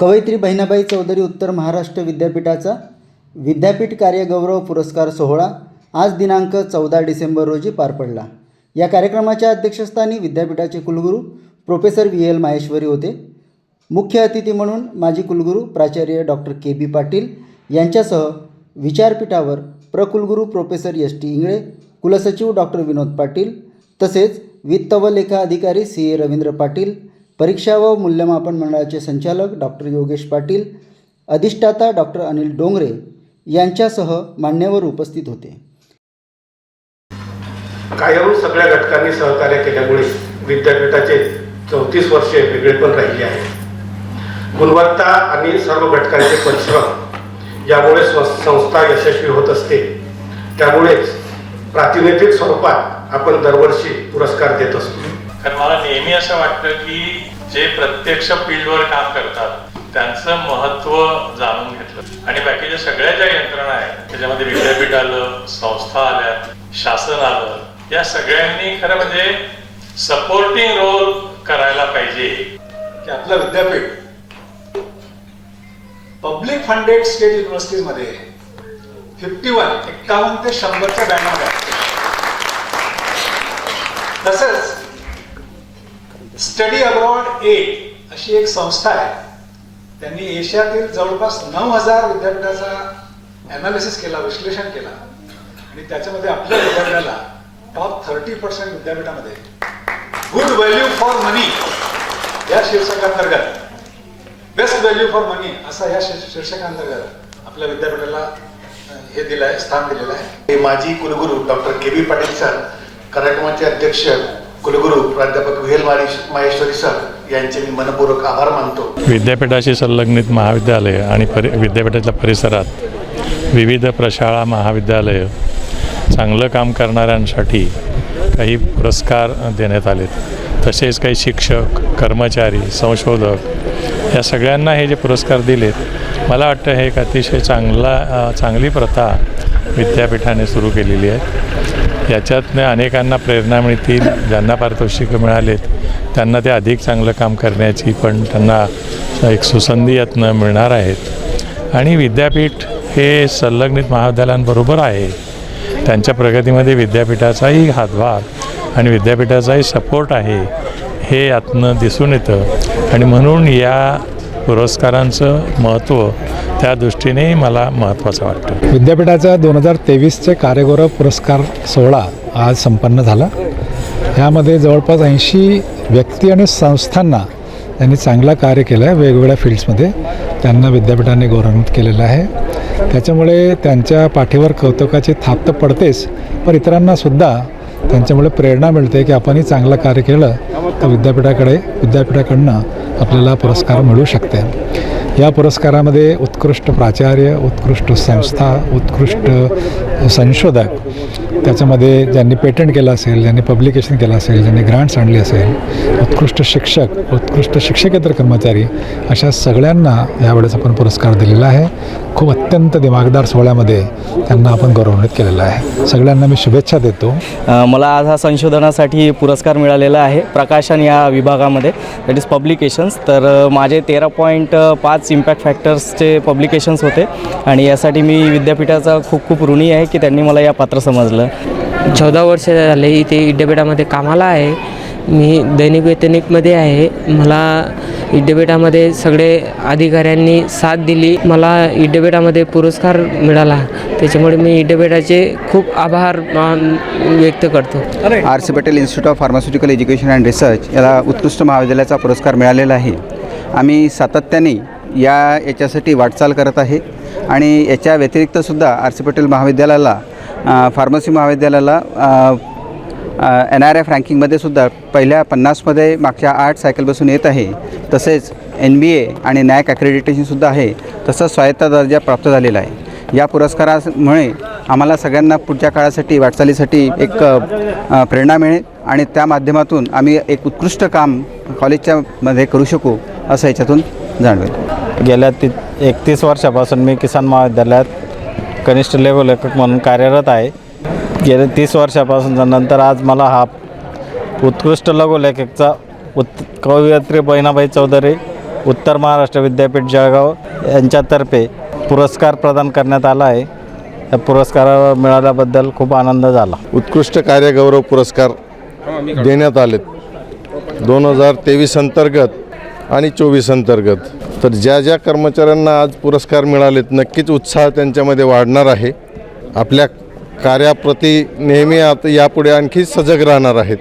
कवयित्री बहिणाबाई चौधरी उत्तर महाराष्ट्र विद्यापीठाचा विद्यापीठ कार्यगौरव पुरस्कार सोहळा आज दिनांक चौदा डिसेंबर रोजी पार पडला. या कार्यक्रमाच्या अध्यक्षस्थानी विद्यापीठाचे कुलगुरू प्रोफेसर व्ही एल माहेश्वरी होते. मुख्य अतिथी म्हणून माजी कुलगुरू प्राचार्य डॉक्टर के बी पाटील यांच्यासह विचारपीठावर प्रकुलगुरू प्रोफेसर एस टी इंगळे कुलसचिव डॉक्टर विनोद पाटील तसेच वित्त व लेखा अधिकारी सी ए रवींद्र पाटील परीक्षा व मूल्यमापन मंडळाचे संचालक डॉक्टर योगेश पाटील अधिष्ठाता डॉक्टर अनिल डोंगरे यांच्यासह मान्यवर उपस्थित होते. कायम सगळ्या घटकांनी सहकार्य केल्यामुळे विद्यापीठाचे चौतीस वर्षे वेगळेपण राहिले आहे गुणवत्ता आणि सर्व घटकांचे परिश्रम यामुळे स्व- संस्था यशस्वी होत असते. त्यामुळेच प्रातिनिधिक स्वरूपात आपण दरवर्षी पुरस्कार देत असतो. कारण मला नेहमी असं वाटतं की जे प्रत्यक्ष फील्डवर काम करतात त्यांचं महत्त्व जाणून घेतलं. आणि बाकीच्या सगळ्या ज्या यंत्रणा आहेत त्याच्यामध्ये विद्यापीठ आलं संस्था आल्या शासन आलं या सगळ्यांनी खरं म्हणजे सपोर्टिंग रोल करायला पाहिजे. की आपलं विद्यापीठ पब्लिक फंडेड स्टेट युनिव्हर्सिटीजमध्ये फिफ्टी वन एक्कावन्न ते शंभरच्या बँड तसंच स्टडी अब्रॉड एट अशी एक संस्था आहे. त्यांनी एशियातील जवळपास नऊ हजार विद्यापीठाचा अनालिसिस केला विश्लेषण केला. आणि त्याच्यामध्ये आपल्या विद्यापीठाला टॉप थर्टी पर्सेंट विद्यापीठामध्ये गुड व्हॅल्यू फॉर मनी या शीर्षकांतर्गत बेस्ट व्हॅल्यू फॉर मनी असा या शीर्षकांतर्गत आपल्या विद्यापीठाला हे दिलं आहे स्थान दिलेलं आहे. हे माजी कुलगुरू doctor K B Patil sir कार्यक्रमाचे अध्यक्ष कुलगुरू प्राध्यापक व्ही महेश्वरी सर यांचे मी मनपूर्वक आभार मानतो. विद्यापीठाशी संलग्नित महाविद्यालय आणि परि विद्यापीठाच्या परिसरात विविध प्रशाळा महाविद्यालयं चांगलं काम करणाऱ्यांसाठी काही पुरस्कार देण्यात आलेत. तसेच काही शिक्षक कर्मचारी संशोधक या सगळ्यांना हे जे पुरस्कार दिलेत मला वाटतं हे एक अतिशय चांगला चांगली प्रथा विद्यापीठाने सुरू केलेली आहे. याच्यातनं अनेकांना प्रेरणा मिळतील ज्यांना पारितोषिकं मिळालेत त्यांना ते अधिक चांगलं काम करण्याची पण त्यांना एक सुसंधी यातनं मिळणार आहेत. आणि विद्यापीठ हे संलग्नित महाविद्यालयांबरोबर आहे. त्यांच्या प्रगतीमध्ये विद्यापीठाचाही हातभार आणि विद्यापीठाचाही सपोर्ट आहे हे यातनं दिसून येतं. आणि म्हणून या पुरस्कारांचं महत्त्व त्या दृष्टीने मला महत्त्वाचं वाटतं. विद्यापीठाचा दोन हजार तेवीसचे कार्यगौरव पुरस्कार सोहळा आज संपन्न झाला. यामध्ये जवळपास ऐंशी व्यक्ती आणि संस्थांना त्यांनी चांगला कार्य केलं आहे वेगवेगळ्या फील्ड्समध्ये. त्यांना विद्यापीठाने गौरवान्वित केलेलं आहे. त्याच्यामुळे त्यांच्या पाठीवर कौतुकाची थाप तर पडतेच पण इतरांनासुद्धा त्यांच्यामुळे प्रेरणा मिळते की आपणही चांगलं कार्य केलं तर विद्यापीठाकडे विद्यापीठाकडनं आपल्याला पुरस्कार मिळू शकते. या पुरस्कारामध्ये उत्कृष्ट प्राचार्य उत्कृष्ट संस्था उत्कृष्ट संशोधक त्याच्यामध्ये ज्यांनी पेटंट केलं असेल ज्यांनी पब्लिकेशन केलं असेल ज्यांनी ग्रांट्स आणली असेल उत्कृष्ट शिक्षक उत्कृष्ट शिक्षकेतर कर्मचारी अशा सगळ्यांना यावेळेस आपण पुरस्कार दिलेला आहे. खूप अत्यंत दिमागदार सोहळ्यामध्ये त्यांना आपण गौरवान्वित केलेलं आहे. सगळ्यांना मी शुभेच्छा देतो. मला आज हा संशोधनासाठी पुरस्कार मिळालेला आहे. प्रकाशन या विभागामध्ये दॅट इज पब्लिकेशन्स तर माझे तेरा पॉईंट पाच इम्पॅक्ट फॅक्टर्सचे पब्लिकेशन्स होते. आणि यासाठी मी विद्यापीठाचा खूप खूप ऋणी आहे की त्यांनी मला या पात्र समजलं. चौदा वर्ष झाले इथे विद्यापीठामध्ये कामाला आहे. मी दैनिक वैतनिकमध्ये आहे. मला विद्यापीठामध्ये सगळे अधिकाऱ्यांनी साथ दिली. मला विद्यापीठामध्ये पुरस्कार मिळाला. त्याच्यामुळे मी विद्यापीठाचे खूप आभार मान व्यक्त करतो. R C Patel institute of pharmaceutical education and research याला उत्कृष्ट महाविद्यालयाचा पुरस्कार मिळालेला आहे. आम्ही सातत्याने या याच्यासाठी वाटचाल करत आहे आणि याच्या व्यतिरिक्तसुद्धा आर सी पटेल महाविद्यालयाला फार्मसी महाविद्यालयाला एन आर एफ रँकिंगमध्ये सुद्धा पहिल्या पन्नासमध्ये मागच्या आठ सायकलपासून येत आहे. तसेच एन बी ए आणि नॅक ॲक्रेडिटेशनसुद्धा आहे. तसंच स्वायत्त दर्जा प्राप्त झालेला आहे. या पुरस्कारामुळे आम्हाला सगळ्यांना पुढच्या काळासाठी वाटचालीसाठी एक प्रेरणा मिळेल आणि त्या माध्यमातून आम्ही एक उत्कृष्ट काम कॉलेजच्या मध्ये करू शकू असं याच्यातून जाणवेल. गेल्या ती एकतीस वर्षापासून मी किसान महाविद्यालयात कनिष्ठ लेवल लेखक म्हणून कार्यरत आहे. गेल्या तीस वर्षापासून नंतर आज मला हा उत्कृष्ट लघुलेखकचा उत् कवयित्री बहिणाबाई चौधरी उत्तर महाराष्ट्र विद्यापीठ जळगाव यांच्यातर्फे पुरस्कार प्रदान करण्यात आला आहे. या पुरस्कार मिळाल्याबद्दल खूप आनंद झाला. उत्कृष्ट कार्यगौरव पुरस्कार देण्यात आलेत. दोन हजार तेवीस अंतर्गत आणि चोवीस अंतर्गत. तर ज्या ज्या कर्मचाऱ्यांना आज पुरस्कार मिळालेत नक्कीच उत्साह त्यांच्यामध्ये वाढणार आहे. आपल्या कार्याप्रती नेहमी आता यापुढे आणखी सजग राहणार आहेत.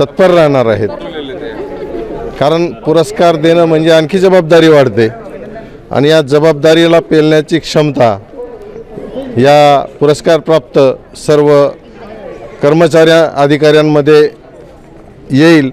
तत्पर राहणार आहेत. कारण पुरस्कार देणं म्हणजे आणखी जबाबदारी वाढते. आणि या जबाबदारीला पेलण्याची क्षमता या पुरस्कारप्राप्त सर्व कर्मचाऱ्या अधिकाऱ्यांमध्ये येईल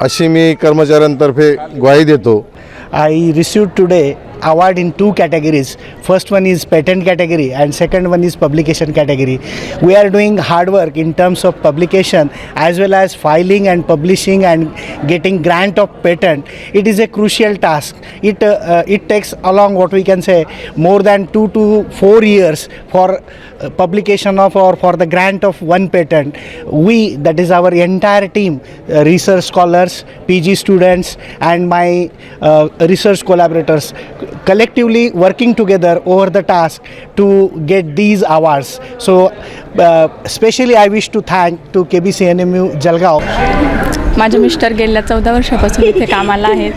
अशी मी कर्मचाऱ्यांतर्फे ग्वाही देतो. I received today award in two categories. First one is patent category and second one is publication category. We are doing hard work in terms of publication as well as filing and publishing and getting grant of patent. It is a crucial task. It uh, uh, it takes along what we can say more than 2 to 4 years for uh, publication of or for the grant of one patent. We that is our entire team uh, research scholars, PG students and my uh, research collaborators collectively working together over the task to get these awards. So, uh, especially I wish to thank to KBCNMU Jalgaon. माझे mister गेल्या चौदा वर्षापासून इथे कामाला आहेत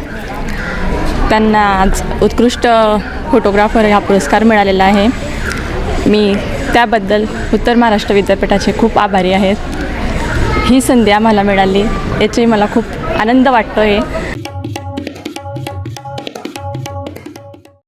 त्यांना आज उत्कृष्ट फोटोग्राफर हा पुरस्कार मिळालेला आहे मी त्याबद्दल उत्तर महाराष्ट्र विद्यापीठाचे खूप आभारी आहेत ही संधी आम्हाला मिळाली याची मला खूप आनंद वाटतो आहे